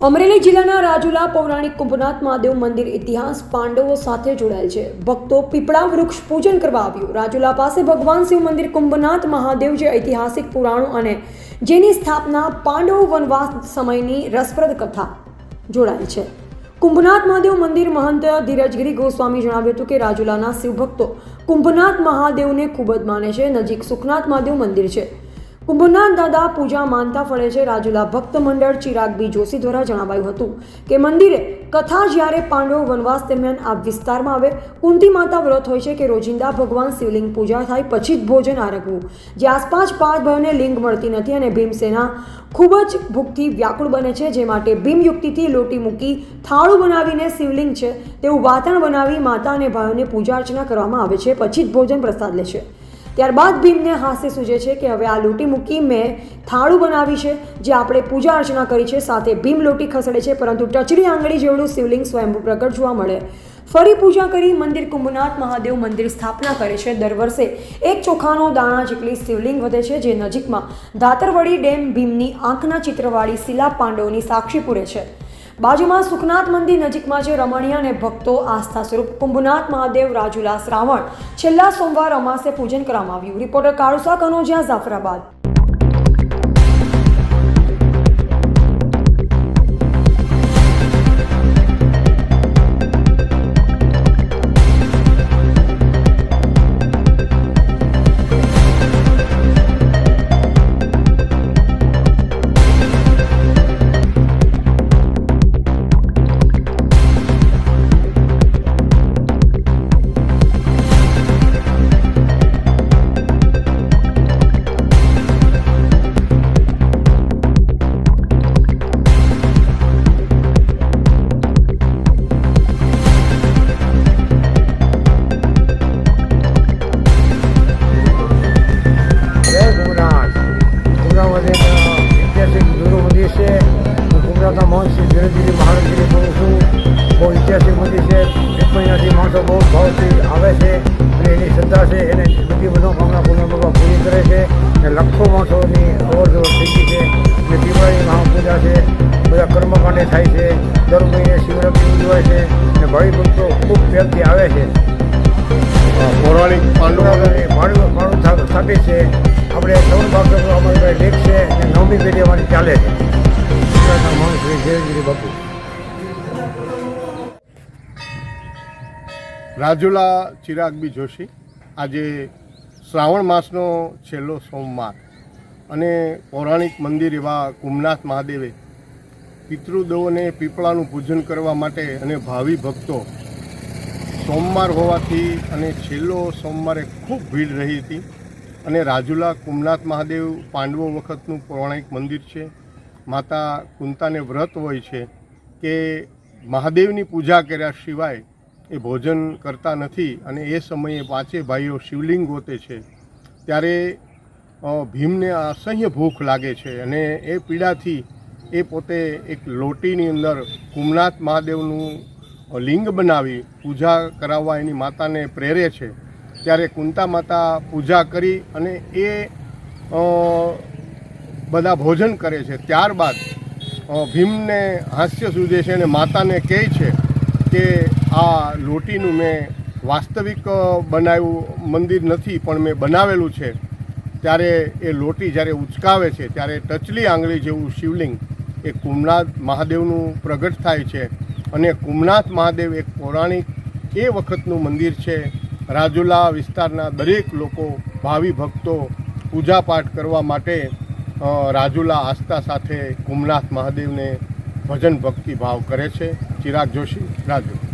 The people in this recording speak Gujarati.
અમરેલી જિલ્લાના રાજુલા પૌરાણિક કુંભનાથ મહાદેવ મંદિર ઇતિહાસ પાંડવો સાથે જોડાયેલ છે. ભક્તો પીપળા વૃક્ષ પૂજન કરવા આવ્યું. રાજુલા પાસે ભગવાન શિવ મંદિર કુંભનાથ મહાદેવ જે ઐતિહાસિક પુરાણો અને જેની સ્થાપના પાંડવો વનવાસ સમયની રસપ્રદ કથા જોડાયેલ છે. કુંભનાથ મહાદેવ મંદિર મહંત ધીરજગીરી ગોસ્વામી જણાવ્યું હતું કે રાજુલાના શિવભક્તો કુંભનાથ મહાદેવને ખૂબ જ માને છે. નજીક સુખનાથ મહાદેવ મંદિર છે. કુંભનાથ દાદા પૂજા માનતા ફળે છે. રાજુલા ભક્ત મંડળ ચિરાગ બી જોશી દ્વારા જણાવાયું હતું કે મંદિરે કથા જ્યારે પાંડવો વનવાસ દરમિયાન આ વિસ્તારમાં આવે, કુંતી માતા વ્રત હોય છે કે રોજિંદા ભગવાન શિવલિંગ પૂજા થાય પછી જ ભોજન આરગવું જે આસપાસ પાંચ ભાઈઓને લિંગ મળતી નથી અને ભીમસેના ખૂબ જ ભૂખથી વ્યાકુળ બને છે. જે માટે ભીમયુક્તિથી લોટી મૂકી થાળું બનાવીને શિવલિંગ છે, તેવું વાતણ બનાવી માતા અને ભાઈઓને પૂજા અર્ચના કરવામાં આવે છે. પછી જ ભોજન પ્રસાદ લે છે. ત્યારબાદ ભીમને હાસ્ય સૂજે છે કે હવે આ લોટી મૂકી મેં થાળું બનાવી છે, જે આપણે પૂજા અર્ચના કરી છે, સાથે ભીમ લોટી ખસેડે છે, પરંતુ ટચરી આંગળી જેવડું શિવલિંગ સ્વયંભૂ પ્રગટ જોવા મળે. ફરી પૂજા કરી મંદિર કુંભનાથ મહાદેવ મંદિર સ્થાપના કરે છે. દર વર્ષે એક ચોખાનો દાણા જેટલી શિવલિંગ વધે છે, જે નજીકમાં દાતરવડી ડેમ ભીમની આંખના ચિત્રવાળી શિલા પાંડવોની સાક્ષી પૂરે છે. બાજુમાં સુખનાથ મંદિર નજીકમાં છે રમણીય અને ભક્તો આસ્થા સ્વરૂપ. કુંભનાથ મહાદેવ, રાજુલા શ્રાવણ. છેલ્લા સોમવાર અમાસે પૂજન કરવામાં આવ્યું. રિપોર્ટર કાળુસા કનોજિયા, જાફરાબાદ. ધીરજગીરી મહારાજગીરી બોલું છું. બહુ ઐતિહાસિક મંદિર છે એક મહિનાથી માણસો બહુ ભાવથી આવે છે અને એની શ્રદ્ધા છે એને બધી મનોકામના પૂર્ણ બાબા પૂરી કરે છે. અને લાખો માણસોની અવર જવર થઈ ગઈ છે. અને દિવાળી મહાપૂજા છે બધા કર્મકાંડે થાય છે. દર મહિને શિવરાત્રિ ઉજવાય છે. અને ભાવિ ભક્તો ખૂબ પ્રેમથી આવે છે. પૌરાણિક પાંડવોને માણું માણું સ્થાપિત છે. આપણે ત્રણ ભાગ અમારી પાસે લેખ છે અને નવમી પેઢી અમારી ચાલે છે. માણસ શ્રી જયગીરી બાપુ રાજુલા ચિરાગબી જોશી. આજે શ્રાવણ માસનો છેલ્લો સોમવાર અને પૌરાણિક મંદિર એવા કુમનાથ મહાદેવે પિતૃદેવોને પીપળાનું પૂજન કરવા માટે અને ભાવિ ભક્તો સોમવાર હોવાથી અને છેલ્લો સોમવારે ખૂબ ભીડ રહી હતી. અને રાજુલા કુમનાથ મહાદેવ પાંડવો વખતનું પૌરાણિક મંદિર છે. માતા કુંતાને વ્રત હોય છે કે મહાદેવની પૂજા કર્યા સિવાય એ ભોજન કરતા નથી અને એ સમયે પાંચે ભાઈઓ શિવલિંગ ગોતે છે, ત્યારે ભીમને અસહ્ય ભૂખ લાગે છે અને એ પીડાથી એ પોતે એક લોટીની અંદર કુમનાથ મહાદેવનું લિંગ બનાવી પૂજા કરાવવા એની માતાને પ્રેરે છે. ત્યારે કુંતા માતા પૂજા કરી અને એ બધા ભોજન કરે છે. ત્યારબાદ ભીમને હાસ્ય સૂજે છે અને માતાને કહે છે કે આ લોટીનું મેં વાસ્તવિક બનાવ્યું, મંદિર નથી, પણ મેં બનાવેલું છે. ત્યારે એ લોટી જ્યારે ઉચકાવે છે, ત્યારે ટચલી આંગળી જેવું શિવલિંગ એ કુમનાથ મહાદેવનું પ્રગટ થાય છે. અને કુમનાથ મહાદેવ એક પૌરાણિક એ વખતનું મંદિર છે. રાજુલા વિસ્તારના દરેક લોકો ભાવિ ભક્તો પૂજાપાઠ કરવા માટે રાજુલા આસ્થા સાથે કુમનાથ મહાદેવને ભજન ભક્તિ ભાવ કરે છે. ચિરાગ જોશી રાજુ.